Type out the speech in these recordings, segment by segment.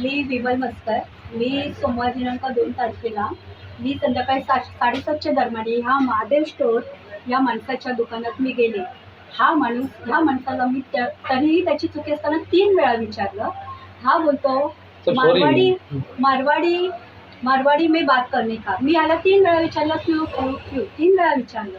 मी विमल मस्कर. मी सोमवार दिनांक दोन तारखेला मी संध्याकाळी सा साडेसातच्या दरम्यान ह्या महादेव स्टोर या माणसाच्या दुकानात मी गेले. हा माणूस ह्या माणसाला मी त्या तरीही त्याची चुकी असताना तीन वेळा विचारलं. हा बोलतो. मारवाडी मारवाडी मारवाडी में बात करने का? मी याला तीन वेळा विचारलं क्यू क्यू क्यू? तीन वेळा विचारलं.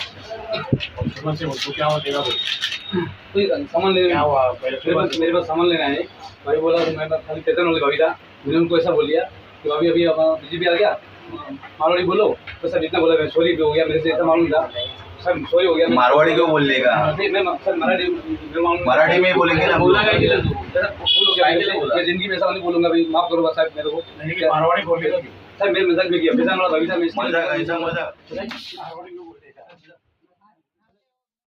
सुमन से क्या हुआ बोल कोई सामान लेने क्या हुआ मेरे पास मेरे पास सामान लेना है भाई बोला. मैं खाली टेंशन हो गई भाभी था मैंने उनको ऐसा बोल दिया कि भाभी अभी बीजेपी आ गया मारवाड़ी बोलो तो सर इतना बोला सॉरी हो गया मेरे से ऐसा मालूम था सर सॉरी हो गया मैं- मारवाड़ी क्यों बोलने का नहीं, मैं सर मराठी मैं मालूम- मराठी में ही बोलेंगे ना बोला क्या किया तू? सर, भूल हो गया मेरे से। बोला? मैं जिंदगी में ऐसा नहीं बोलूंगा भाई माफ करो बस साहब मेरे को नहीं कि मारवाड़ी बोलेगा क्यों सर मैं मजाक में किया मेरे साथ भाभी साहब मैं मजाक ऐसा मजाक मारवाड़ी क्यों